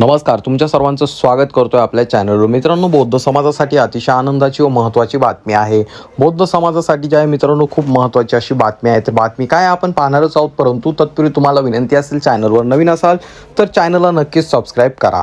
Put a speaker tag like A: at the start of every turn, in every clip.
A: नमस्कार तुमच्या सर्वांचं स्वागत करतोय आपल्या चॅनलवर मित्रांनो बौद्ध समाजासाठी अतिशय आनंदाची व महत्त्वाची बातमी आहे. बौद्ध समाजासाठी जे आहे मित्रांनो खूप महत्त्वाची अशी बातमी आहे. तर बातमी काय आपण पाहणारच आहोत. परंतु तत्पूर्वी तुम्हाला विनंती असेल चॅनलवर नवीन असाल तर चॅनलला नक्कीच सबस्क्राईब करा.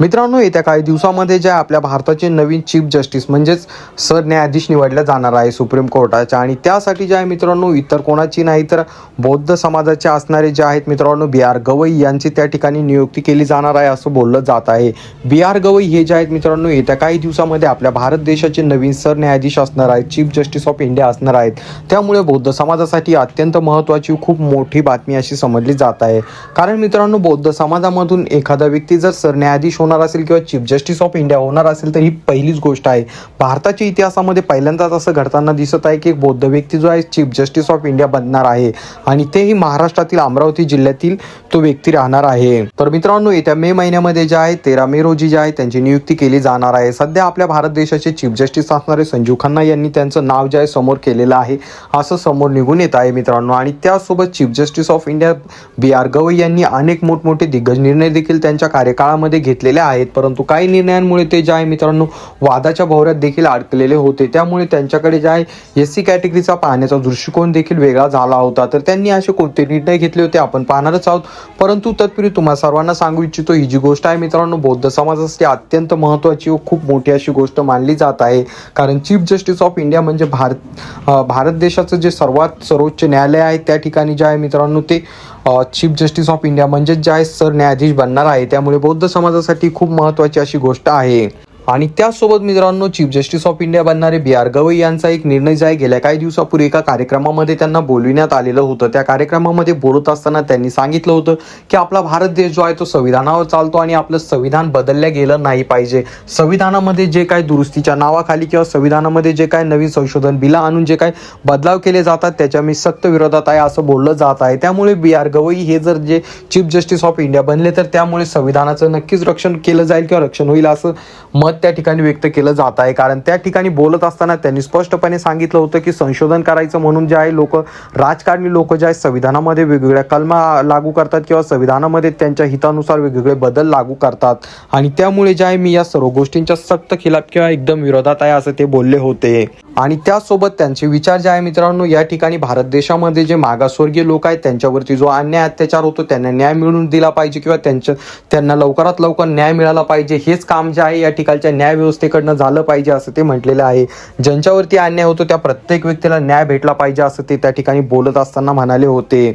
A: मित्रांनो येत्या काही दिवसामध्ये जे आपल्या भारताचे नवीन चीफ जस्टिस म्हणजेच सरन्यायाधीश निवडल्या जाणार आहे सुप्रीम कोर्टाच्या. आणि त्यासाठी जे आहे मित्रांनो इतर कोणाची नाही तर बौद्ध समाजाचे असणारे जे आहेत मित्रांनो बी आर गवई यांची त्या ठिकाणी नियुक्ती केली जाणार आहे असं बोललं जात आहे. बी आर गवई हे जे आहेत मित्रांनो येत्या काही दिवसामध्ये आपल्या भारत देशाचे नवीन सरन्यायाधीश असणार आहेत चीफ जस्टिस ऑफ इंडिया असणार आहेत. त्यामुळे बौद्ध समाजासाठी अत्यंत महत्त्वाची खूप मोठी बातमी अशी समजली जात आहे. कारण मित्रांनो बौद्ध समाजामधून एखादा व्यक्ती जर सरन्यायाधीश होणार असेल किंवा चीफ जस्टिस ऑफ इंडिया होणार असेल तर ही पहिलीच गोष्ट आहे. भारताच्या इतिहासामध्ये पहिल्यांदाच असं घडताना दिसत आहे की एक बौद्ध व्यक्ती जो आहे चीफ जस्टिस ऑफ इंडिया बनणार आहे. आणि तेही महाराष्ट्रातील अमरावती जिल्ह्यातील तो व्यक्ती राहणार आहे. तर मित्रांनो येत्या मे महिन्यामध्ये जे आहे तेरा मे रोजी जे आहे त्यांची नियुक्ती केली जाणार आहे. सध्या आपल्या भारत देशाचे चीफ जस्टिस असणारे संजीव खन्ना यांनी त्यांचं नाव जे आहे समोर केलेलं आहे. असं समोर निघून येत आहे मित्रांनो. आणि त्यासोबत chief justice of India B R Gavai यांनी अनेक मोठमोठे दिग्गज निर्णय देखील त्यांच्या कार्यकाळामध्ये घेतलेले आहेत. परंतु काही निर्णयांमुळे ते जे आहे मित्रांनो वादाच्या भोवऱ्यात देखील अडकलेले होते. त्यामुळे त्यांच्याकडे जे आहे एस सी कॅटेगरीचा पाहण्याचा दृष्टिकोन देखील वेगळा झाला होता. तर त्यांनी असे कोणते निर्णय घेतले होते आपण पाहणारच आहोत. परंतु तत्पूर्वी तुम्हाला सर्वांना सांगू इच्छितो ही जी गोष्ट आहे मित्रांनो बौद्ध समाजासाठी अत्यंत महत्त्वाची व खूप मोठी अशी गोष्ट मानली जात आहे. कारण चीफ जस्टिस ऑफ इंडिया म्हणजे भारत भारत देशाचं जे सर्वात सर्वोच्च न्यायालय आहे त्या ठिकाणी जे आहे मित्रांनो ते चीफ जस्टिस ऑफ इंडिया म्हणजेच जे सर सरन्यायाधीश बनणार आहे. त्यामुळे बौद्ध समाजासाठी खूप महत्त्वाची अशी गोष्ट आहे. आणि त्याचसोबत मित्रांनो चीफ जस्टिस ऑफ इंडिया बनणारे बी आर गवई यांचा एक निर्णय जो आहे गेल्या काही दिवसापूर्वी एका कार्यक्रमामध्ये त्यांना बोलविण्यात आलेलं होतं. त्या कार्यक्रमामध्ये बोलत असताना त्यांनी सांगितलं होतं की आपला भारत देश जो आहे तो संविधानावर चालतो आणि आपलं संविधान बदलल्या गेलं नाही पाहिजे. संविधानामध्ये जे काय दुरुस्तीच्या नावाखाली किंवा संविधानामध्ये जे काय नवीन संशोधन बिला आणून जे काय बदलाव केले जातात त्याच्या मी सक्त विरोधात आहे असं बोललं जात आहे. त्यामुळे बी आर गवई हे जर जे चीफ जस्टिस ऑफ इंडिया बनले तर त्यामुळे संविधानाचं नक्कीच रक्षण केलं जाईल किंवा रक्षण होईल असं मत त्या ठिकाणी व्यक्त केलं जात आहे. कारण त्या ठिकाणी बोलत असताना त्यांनी स्पष्टपणे सांगितलं होतं की संशोधन करायचं म्हणून जे आहे लोक राजकारणी लोक जे आहे संविधानामध्ये वेगवेगळ्या कलमा लागू करतात किंवा संविधानामध्ये त्यांच्या हितानुसार वेगवेगळे बदल लागू करतात. आणि त्यामुळे जे आहे मी या सर्व गोष्टींच्या सक्त खिलाफ किंवा एकदम विरोधात आहे असं ते बोलले होते. आणि त्यासोबत त्यांचे विचार जे आहे मित्रांनो या ठिकाणी भारत देशामध्ये जे मागासवर्गीय लोक आहेत त्यांच्यावरती जो अन्याय अत्याचार होतो त्यांना न्याय मिळवून दिला पाहिजे किंवा त्यांच्या त्यांना लवकरात लवकर न्याय मिळाला पाहिजे. हेच काम जे आहे या ठिकाणच्या न्याय न्यायव्यवस्थेकडनं झालं पाहिजे असं ते म्हटलेलं आहे. ज्यांच्यावरती अन्याय होतो त्या प्रत्येक व्यक्तीला न्याय भेटला पाहिजे असं ते त्या ठिकाणी बोलत असताना म्हणाले होते.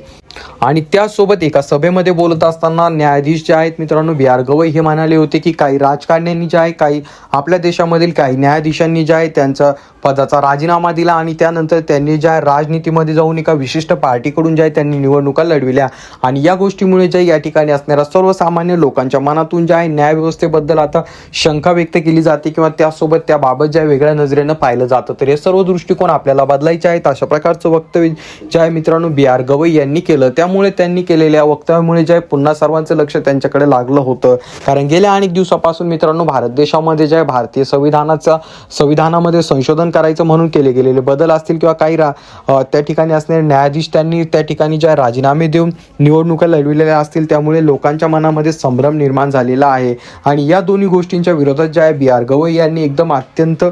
A: आणि त्यासोबत एका सभेमध्ये बोलत असताना न्यायाधीश जे आहेत मित्रांनो बी आर गवई हे म्हणाले होते की काही राजकारण्यांनी जे आहे काही आपल्या देशामधील काही न्यायाधीशांनी जे आहे त्यांचा पदाचा राजीनामा दिला आणि त्यानंतर त्यांनी ज्या राजनीतीमध्ये जाऊन एका विशिष्ट पार्टीकडून ज्या आहे त्यांनी निवडणुका लढविल्या. आणि या गोष्टीमुळे ज्या या ठिकाणी असणाऱ्या सर्वसामान्य लोकांच्या मनातून जे आहे न्यायव्यवस्थेबद्दल आता शंका व्यक्त केली जाते किंवा त्यासोबत त्याबाबत ज्या वेगळ्या नजरेनं पाहिलं जातं. तर हे सर्व दृष्टिकोन आपल्याला बदलायचे आहेत. अशा प्रकारचं वक्तव्य जे आहे मित्रांनो बी आर गवई यांनी केलं त्यामुळे त्यांनी केलेल्या वक्तव्यामुळे जे पुन्हा सर्वांचं लक्ष त्यांच्याकडे लागलं होतं. कारण गेल्या अनेक दिवसापासून मित्रांनो भारत देशामध्ये जे भारतीय संविधानाचा संविधानामध्ये संशोधन करायचं म्हणून केले गेलेले बदल असतील किंवा काही रा त्या ठिकाणी असणारे न्यायाधीश त्यांनी त्या ठिकाणी ज्या राजीनामे देऊन निवडणुका लढविलेल्या असतील. त्यामुळे लोकांच्या मनामध्ये संभ्रम निर्माण झालेला आहे. आणि या दोन्ही गोष्टींच्या विरोधात ज्या आहे बी आर गवई यांनी एकदम अत्यंत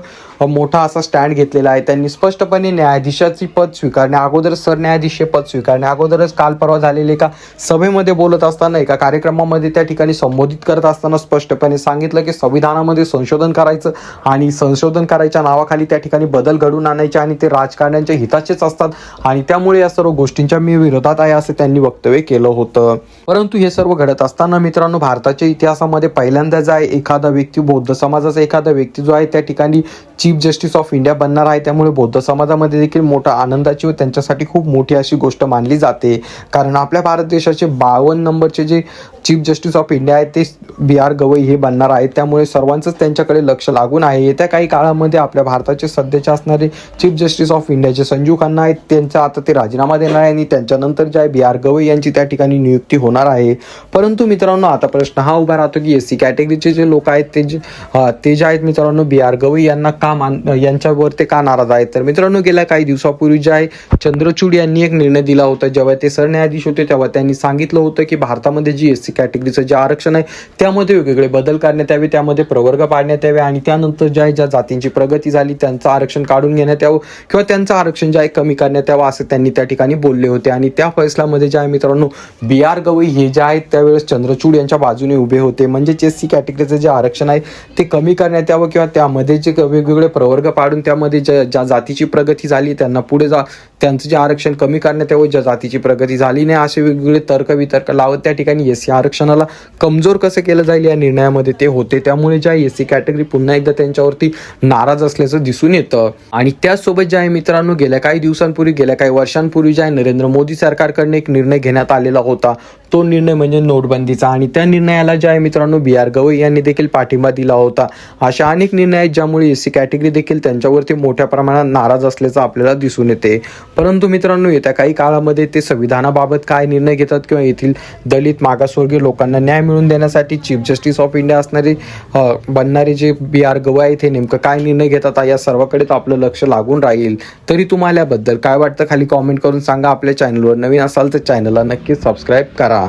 A: मोठा असा स्टँड घेतलेला आहे. त्यांनी स्पष्टपणे न्यायाधीशाची पद स्वीकारण्या अगोदर सरन्यायाधीश हे पद स्वीकारण्या अगोदरच काल परवा झालेले एका सभेमध्ये बोलत असताना एका कार्यक्रमामध्ये त्या ठिकाणी संबोधित करत असताना स्पष्टपणे सांगितलं की संविधानामध्ये संशोधन करायचं आणि संशोधन करायच्या नावाखाली त्या ठिकाणी बदल घडून आणायचे आणि ते राजकारण्यांच्या हिताचेच असतात आणि त्यामुळे या सर्व गोष्टींच्या मी विरोधात आहे असं त्यांनी वक्तव्य केलं होतं. परंतु हे सर्व घडत असताना मित्रांनो भारताच्या इतिहासामध्ये पहिल्यांदाच आहे एखादा व्यक्ती बौद्ध समाजाचा एखादा व्यक्ती जो आहे त्या ठिकाणी चीफ जस्टिस ऑफ इंडिया बनणार आहे. त्यामुळे बौद्ध समाजामध्ये देखील मोठा आनंदाची व त्यांच्यासाठी खूप मोठी अशी गोष्ट मानली जाते. कारण आपल्या भारत देशाचे बावन्न नंबरचे जे चीफ जस्टिस ऑफ इंडिया आहेत ते बी आर गवई हे बनणार आहेत. त्यामुळे सर्वांचंच त्यांच्याकडे लक्ष लागून आहे. येत्या काही काळामध्ये आपल्या भारताचे सध्याचे असणारे चीफ जस्टिस ऑफ इंडियाचे संजीव खन्ना आहेत. त्यांचा आता ते राजीनामा देणार आहे आणि त्यांच्यानंतर जे आहे बी आर गवई यांची त्या ठिकाणी नियुक्ती होणार आहे. परंतु मित्रांनो आता प्रश्न हा उभा राहतो की एस सी कॅटेगरीचे जे लोक आहेत ते जे ते जे आहेत मित्रांनो बी आर गवई यांना का मान यांच्यावर ते का नाराज आहेत? तर मित्रांनो गेल्या काही दिवसापूर्वी जे आहे चंद्रचूड यांनी एक निर्णय दिला होता. जेव्हा ते सरन्यायाधीश होते तेव्हा त्यांनी सांगितलं होतं की भारतामध्ये जी एस सी कॅटेगरीचं जे आरक्षण आहे त्यामध्ये वेगवेगळे बदल करण्यात यावे त्यामध्ये प्रवर्ग पाडण्यात यावे आणि त्यानंतर ज्या ज्या जातींची प्रगती झाली त्यांचं आरक्षण काढून घेण्यात यावं किंवा त्यांचं आरक्षण जे आहे कमी करण्यात यावं असं त्यांनी त्या ठिकाणी बोलले होते. आणि त्या फैसल्यामध्ये जे आहे मित्रांनो बी आर गवई हे जे आहेत त्यावेळेस चंद्रचूड यांच्या बाजूने उभे होते. म्हणजेच एस सी कॅटेगरीचं जे आरक्षण आहे ते कमी करण्यात यावं किंवा त्यामध्ये जे वेगवेगळे प्रवर्ग पाडून त्यामध्ये ज्या ज्या जातीची प्रगती झाली त्यांना पुढे जा त्यांचं जे आरक्षण कमी करण्यात यावं ज्या जातीची प्रगती झाली नाही असे वेगवेगळे तर्क वितर्क लावत त्या ठिकाणी एस सी आरक्षणाला कमजोर कसं केलं जाईल या निर्णयामध्ये ते होते. त्यामुळे ज्या एस सी कॅटेगरी पुन्हा एकदा त्यांच्यावरती नाराज असल्याचं दिसून येतं. आणि त्याचसोबत ज्या आहे मित्रांनो गेल्या काही दिवसांपूर्वी गेल्या काही वर्षांपूर्वी ज्या नरेंद्र मोदी सरकारकडनं एक निर्णय घेण्यात आलेला होता. तो निर्णय म्हणजे नोटबंदीचा. आणि त्या निर्णयाला ज्या आहे मित्रांनो बी आर गवई यांनी देखील पाठिंबा दिला होता. अशा अनेक निर्णय आहेत ज्यामुळे एस सी कॅटेगरी देखील त्यांच्यावरती मोठ्या प्रमाणात नाराज असल्याचं आपल्याला दिसून येते. परंतु मित्रांनो येत्या काही काळामध्ये ते संविधानाबाबत काय निर्णय घेतात किंवा येथील दलित मागासवर्गीय लोकांना न्याय मिळवून देण्यासाठी चीफ जस्टिस ऑफ इंडिया असणारे बनणारे जे बी आर गवा आहेत हे नेमकं काय निर्णय घेतात या सर्वाकडेच आपलं लक्ष लागून राहील. तरी तुम्हाला याबद्दल काय वाटतं खाली कॉमेंट करून सांगा. आपल्या चॅनलवर नवीन असाल तर चॅनलला नक्कीच सबस्क्राईब करा.